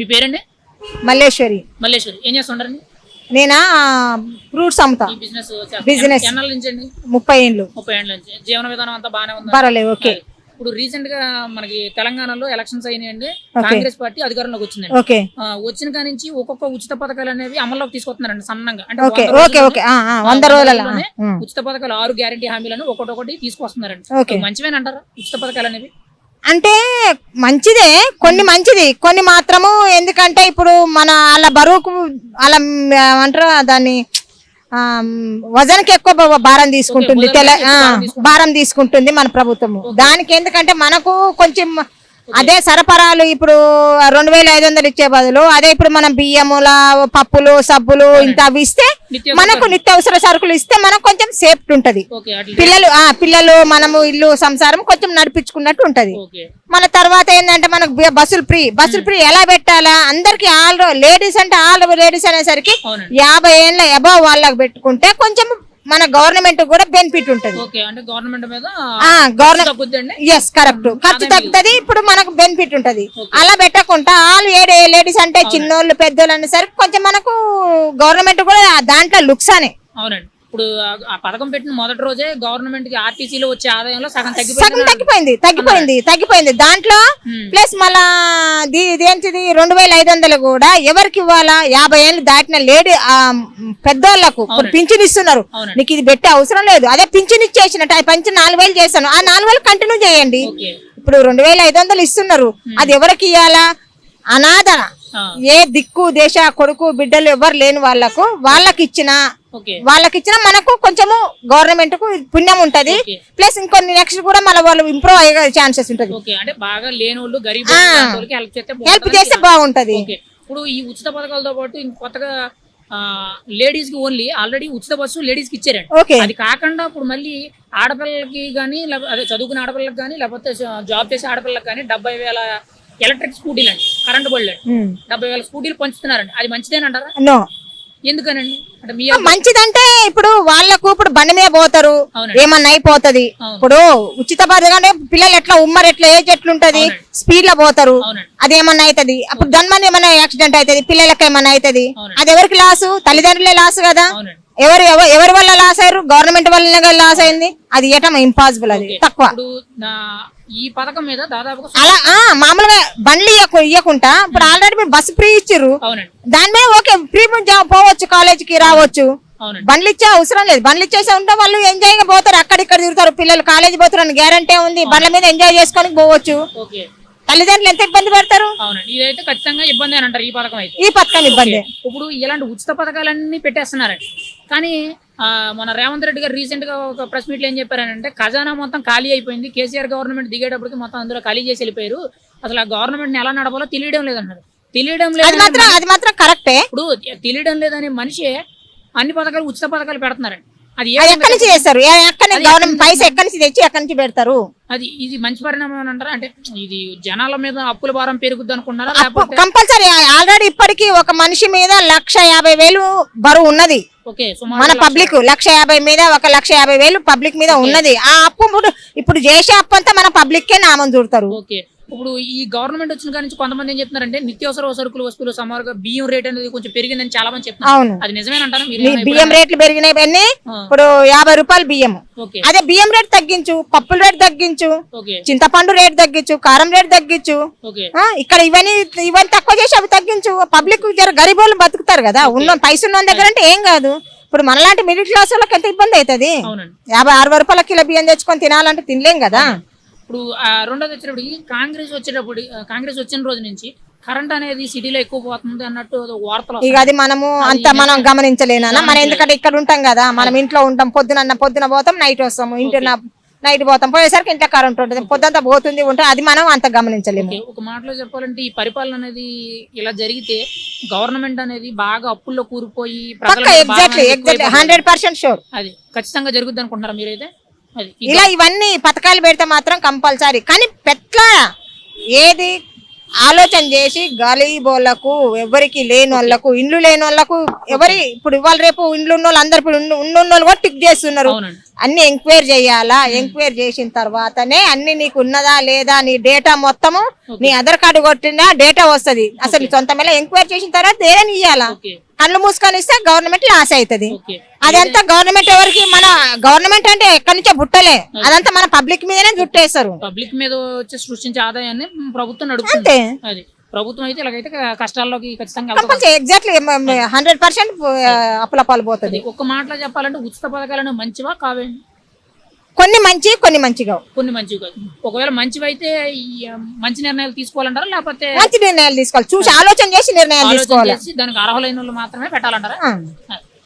మీ పేరండి? మల్లేశ్వరి. మల్లేశ్వరి. ఏం చేస్తుంటారండి? నేనా? ఫ్రూట్స్ అమ్ముతా. Business Business. ఎన్నాళ్ళ నుంచి అండి ముప్పై ఏళ్ళు. ముప్పై ఏళ్ళ నుంచి. జీవన విధానం అంతా బాగానే ఉంది? పర్వాలేదు ఓకే. ఇప్పుడు రీసెంట్గా మనకి తెలంగాణలో ఎలక్షన్స్ అయినాయండి. కాంగ్రెస్ పార్టీ అధికారంలోకి వచ్చిందండి. ఓకే. వచ్చిన కాడి నుంచి ఒక్కొక్క ఉచిత పథకాలు అనేవి అమల్లోకి తీసుకొస్తున్నారండి సన్నంగా. అంటే ఓకే వంద రోజుల ఉచిత పథకాలు ఆరు గ్యారంటీ హామీలను ఒకటి తీసుకొస్తున్నారండి. మంచివేనంటారా? ఉచిత పథకాలు అనేవి? అంటే మంచిదే కొన్ని మంచిది. కొన్ని మాత్రము ఎందుకంటే ఇప్పుడు మన వాళ్ళ బరువుకు వాళ్ళ మ్, ఏమంటారు దాన్ని ఆ, వజన్కి ఎక్కువ భారం తీసుకుంటుంది. తెల. భారం తీసుకుంటుంది. మన ప్రభుత్వము. దానికి ఎందుకంటే మనకు కొంచెం అదే సరఫరాలు ఇప్పుడు రెండు వేల ఐదు వందలు ఇచ్చే బదులు అదే ఇప్పుడు మనం బియ్యముల పప్పులు సబ్బులు ఇంత అవి ఇస్తే మనకు నిత్యావసర సరుకులు ఇస్తే మనకు కొంచెం సేఫ్టీ ఉంటది. పిల్లలు ఆ పిల్లలు మనము ఇల్లు సంసారం కొంచెం నడిపించుకున్నట్టు ఉంటది. మన తర్వాత ఏంటంటే మనకు బస్సులు ఫ్రీ. బస్సులు ఫ్రీ ఎలా పెట్టాలా? అందరికి ఆల్ లేడీస్ అంటే ఆల్ లేడీస్ అనేసరికి యాభై ఏళ్ళ అబవ్ వాళ్ళకి పెట్టుకుంటే కొంచెం మన గవర్నమెంట్ కూడా బెనిఫిట్ ఉంటది. ఎస్ కరెక్ట్ ఖర్చు తగ్గుతుంది ఇప్పుడు మనకు బెనిఫిట్ ఉంటది. అలా పెట్టకుండా ఆల్ ఏడు లేడీస్ అంటే చిన్నోళ్ళు పెద్దోళ్ళు అనేసరికి కొంచెం మనకు గవర్నమెంట్ కూడా దాంట్లో లుక్స్ అనే. అవునండి. ఇప్పుడు ఆ- ఆ పథకం పెట్టిన మొదటి రోజే గవర్నమెంట్కి ఆర్టీసీలో వచ్చే ఆదాయంలో సగం సగం తగ్గిపోయింది తగ్గిపోయింది తగ్గిపోయింది తగ్గిపోయింది. దాంట్లో. ప్లస్ మళ్ళా ఇదేంటిది రెండు వేల ఐదు వందలు కూడా ఎవరికి ఇవ్వాలా? యాభై ఏళ్ళు దాటిన లేడీ ఆ, పెద్దోళ్ళకు ఇప్పుడు పింఛన్ ఇస్తున్నారు. నీకు ఇది పెట్టే అవసరం లేదు. అదే పింఛన్ ఇచ్చేసిన టై- పంచి నాలుగు వేలు చేశాను. ఆ నాలుగు వేలు కంటిన్యూ చేయండి. ఇప్పుడు రెండు వేల ఐదు వందలు ఇస్తున్నారు. అది ఎవరికి ఇవ్వాలా అనాథ ఆ, ఏ దిక్కు దేశ కొడుకు బిడ్డలు ఎవరు లేని వాళ్ళకు వాళ్ళకి ఇచ్చిన వాళ్ళకి ఇచ్చిన మనకు కొంచెము గవర్నమెంట్కు పుణ్యం ఉంటది. ప్లస్ ఇంకొన్ని నెక్స్ట్ కూడా మళ్ళీ వాళ్ళు ఇంప్రూవ్ అయ్యే ఛాన్సెస్ ఉంటది. హెల్ప్ చేస్తే బాగుంటది ఇప్పుడు ఈ ఉచిత పథకాలతో పాటు కొత్తగా లేడీస్కి ఓన్లీ ఆల్రెడీ ఉచిత బస్సు లేడీస్కి ఇచ్చారండి అది కాకుండా ఇప్పుడు మళ్ళీ ఆడపిల్లలకి కానీ అదే చదువుకునే ఆడపిల్లకి కానీ లేకపోతే జాబ్ చేసే ఆడపిల్లకి కానీ డెబ్బై వేల ఎలక్ట్రిక్ స్కూటీలు అండి కరెంట్ బళ్ళు అండి డెబ్బై వేల స్కూటీలు పంచుతున్నారండి అది మంచిదేనంటారా? ఎందుకనండి? మంచిదంటే ఇప్పుడు వాళ్ళకు ఇప్పుడు బండి మీద పోతారు. ఏమన్నా అయిపోతది. ఇప్పుడు ఉచిత పథకానే పిల్లలు ఎట్లా ఉమ్మరు ఎట్లా ఏజ్ ఎట్లుంటది. స్పీడ్లో పోతారు అవునండి అది ఏమన్నా అవుతది అప్పుడు గన్మన్ ఏమన్నా యాక్సిడెంట్ అవుతది పిల్లలకి ఏమన్నా అవుతది. అది ఎవరికి లాసు తల్లిదండ్రులే లాసు కదా ఎవరు ఎవ- ఎవరి వల్ల లాస్ అయ్యారు? గవర్నమెంట్ వల్లనే లాస్ అయింది? అది ఇవ్వటం ఇంపాసిబుల్ అది. తక్కువ. ఈ పథకం మీద అలా ఆ మామూలుగా బండ్లు ఇయ్యకుండా ఇప్పుడు ఆల్రెడీ మీరు బస్సు ఫ్రీ అవునండి. దాని మీద ఓకే ఫ్రీ పోవచ్చు కాలేజీకి రావచ్చు. అవునండి. బండ్లు ఇచ్చే అవసరం లేదు. బండ్లు ఇచ్చేసి ఉంటే వాళ్ళు ఎంజాయ్గా పోతారు. అక్కడిక్కడ తిరుగుతారు. పిల్లలు కాలేజీ పోతారు అని గ్యారంటీ ఉంది. బండ్ల మీద ఎంజాయ్ చేసుకొని పోవచ్చు. తల్లిదండ్రులు ఎంత ఇబ్బంది పెడతారు? అవునండి. ఇదైతే ఖచ్చితంగా ఇబ్బంది అని అంటారు ఈ పథకం అయితే. ఈ పథకం ఇబ్బంది. ఇప్పుడు ఇలాంటి ఉచిత పథకాలన్నీ పెట్టేస్తున్నారండి. కానీ మన రేవంత్ రెడ్డి గారు రీసెంట్గా ఒక ప్రెస్ మీట్లో ఏం చెప్పారంటే ఖజానా మొత్తం ఖాళీ అయిపోయింది. కేసీఆర్ గవర్నమెంట్ దిగేటప్పటికి మొత్తం అందులో ఖాళీ చేసి వెళ్ళిపోయారు. అసలు ఆ గవర్నమెంట్ ఎలా నడపాలో తెలియడం లేదన్నారు తెలియడం లేదు మాత్రం అది మాత్రం కరెక్టే ఇప్పుడు తెలియడం లేదనే మనిషి అన్ని పథకాలు ఉచిత పథకాలు పెడుతున్నారండి. అది ఎక్కడి నుంచి చేస్తారు? ఎక్కడి నుంచి గవర్నమెంట్ పైసా ఎక్కడి నుంచి తెచ్చి ఎక్కడి నుంచి పెడతారు? అది ఇది మంచి పరిణామం అంటారా? అంటే ఇది జనాల మీద అప్పుల భారం పెరుగుద్ది అనుకున్నారా కంపల్సరీ ఆల్రెడీ ఇప్పటికి ఒక మనిషి మీద లక్ష యాభై వేలు బరువు ఉన్నది. మన పబ్లిక్ లక్ష యాభై మీద ఒక లక్ష యాభై వేలు పబ్లిక్ మీద ఉన్నది. ఆ అప్పు ఇప్పుడు- చేసే అప్పు అంతా మన పబ్లిక్ కే నామం చూడతారు. ఇప్పుడు ఈ గవర్నమెంట్ వచ్చిన కాడి నుంచి కొంతమంది ఏం చెప్తున్నారంటే నిత్యావసర సరుకులు వస్తువులు సుమారుగా బియ్యం రేట్ అనేది కొంచెం పెరిగిందని చాలా మంది చెప్తున్నారు. అవును. అది నిజమేనంటారా బియ్యం రేట్లు పెరిగినాయి. ఇప్పుడు యాభై రూపాయలు బియ్యం అదే బియ్యం రేట్ తగ్గించు పప్పుల రేట్ తగ్గించు చింతపండు రేట్ తగ్గించు కారం రేట్ తగ్గించు ఇక్కడ ఇవన్నీ ఇవన్నీ తక్కువ చేసి అవి తగ్గించు. పబ్లిక్ గరీబ్ వాళ్ళు బతుకుతారు కదా ఉన్న పైసలు ఉన్న దగ్గర అంటే ఏం కాదు. ఇప్పుడు మనలాంటి మిడిల్ క్లాస్ వాళ్ళకి ఎంత ఇబ్బంది అవుతుంది? యాభై అరవై రూపాయల కిలో బియ్యం తెచ్చుకొని తినాలంటే తినలేం కదా. ఇప్పుడు ఆ, రెండోది వచ్చేటప్పుడు కాంగ్రెస్ వచ్చేటప్పుడు కాంగ్రెస్ వచ్చిన రోజు నుంచి కరెంట్ అనేది సిటీలో ఎక్కువ పోతుంది అన్నట్టు వార్తలు ఇక అది మనము అంత మనం గమనించలేనా? మనం ఎందుకంటే ఇక్కడ ఉంటాం కదా మనం ఇంట్లో ఉంటాం పొద్దున పొద్దున పోతాం నైట్ వస్తాము ఇంటి నైట్ పోతాం పోయేసరికి ఇంట్లో కరెంట్ ఉంటుంది పొద్దుంతా పోతుంది ఉంటుంది అది మనం అంత గమనించలేము. ఒక మాటలో చెప్పాలంటే ఈ పరిపాలన అనేది ఇలా జరిగితే గవర్నమెంట్ అనేది బాగా అప్పుల్లో మీద ఎగ్జాక్ట్లీ. హండ్రెడ్ పర్సెంట్ షూర్ అది. ఖచ్చితంగా జరుగుద్ది అనుకుంటున్నారా మీరైతే? ఇలా ఇవన్నీ పథకాలు పెడితే మాత్రం కంపల్సరీ. కానీ పెట్ల ఏది? ఆలోచన చేసి గలీబోళ్ళకు ఎవరికి లేని వాళ్ళకు ఇండ్లు లేని వాళ్ళకు ఎవరి ఇప్పుడు ఇవాళ రేపు ఇండ్లు ఉన్న వాళ్ళు అందరు ఇప్పుడు ఉన్న కూడా టిక్ చేస్తున్నారు. అన్ని ఎంక్వైరీ చేయాలా? ఎంక్వైరీ చేసిన తర్వాతనే అన్ని నీకు ఉన్నదా లేదా నీ డేటా మొత్తము నీ ఆధార్ కార్డు కొట్టిన డేటా వస్తది. అసలు సొంతమేలా ఎంక్వైరీ చేసిన తర్వాత ఏదైనా ఇయ్యాలా? కళ్ళు మూసుకొని ఇస్తే గవర్నమెంట్ లాస్ అవుతుంది అదంతా గవర్నమెంట్ ఎవరికి మన గవర్నమెంట్ అంటే ఎక్కడి నుంచో బుట్టలే అదంతా మన పబ్లిక్ మీదనే జుట్టేస్తారు పబ్లిక్ మీద వచ్చి సృష్టించే ఆదాయాన్ని ప్రభుత్వం అంతే. ప్రభుత్వం అయితే ఇలాగైతే కష్టాల్లోకి ఖచ్చితంగా ఎగ్జాక్ట్లీ హండ్రెడ్ పర్సెంట్ అప్పుల పాలు పోతుంది. ఒక్క మాటలో చెప్పాలంటే ఉచిత పథకాలను మంచివా కావండి కొన్ని మంచి కొన్ని మంచిగా. కొన్ని మంచివి కాదు. ఒకవేళ మంచివి అయితే ఈ, ఆ, మంచి నిర్ణయాలు తీసుకోవాలంటారా? లేకపోతే మంచి నిర్ణయాలు తీసుకోవాలి. చూసి ఆలోచన చేసి నిర్ణయాలు ఆలోచన తీసుకోవాలి. చేసి దానికి అర్హులైన వాళ్ళు మాత్రమే పెట్టాలంటారా. ఆ.